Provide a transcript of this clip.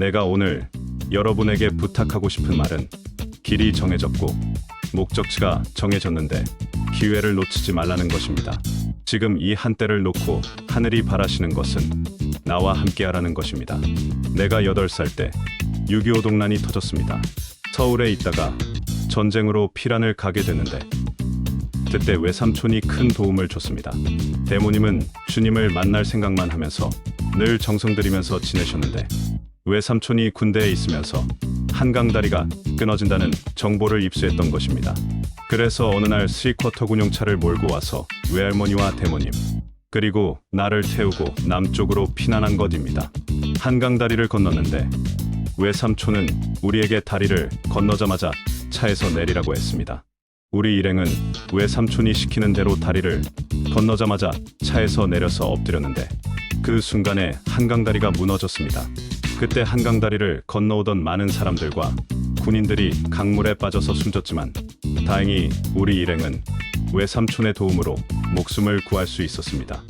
내가 오늘 여러분에게 부탁하고 싶은 말은 길이 정해졌고 목적지가 정해졌는데 기회를 놓치지 말라는 것입니다. 지금 이 한때를 놓고 하늘이 바라시는 것은 나와 함께하라는 것입니다. 내가 8살 때 6.25 동란이 터졌습니다. 서울에 있다가 전쟁으로 피란을 가게 되는데 그때 외삼촌이 큰 도움을 줬습니다. 대모님은 주님을 만날 생각만 하면서 늘 정성 들이면서 지내셨는데 외삼촌이 군대에 있으면서 한강 다리가 끊어진다는 정보를 입수했던 것입니다. 그래서 어느 날 스리쿼터 군용차를 몰고 와서 외할머니와 대모님 그리고 나를 태우고 남쪽으로 피난한 것입니다. 한강 다리를 건넜는데 외삼촌은 우리에게 다리를 건너자마자 차에서 내리라고 했습니다. 우리 일행은 외삼촌이 시키는 대로 다리를 건너자마자 차에서 내려서 엎드렸는데 그 순간에 한강 다리가 무너졌습니다. 그때 한강 다리를 건너오던 많은 사람들과 군인들이 강물에 빠져서 숨졌지만 다행히 우리 일행은 외삼촌의 도움으로 목숨을 구할 수 있었습니다.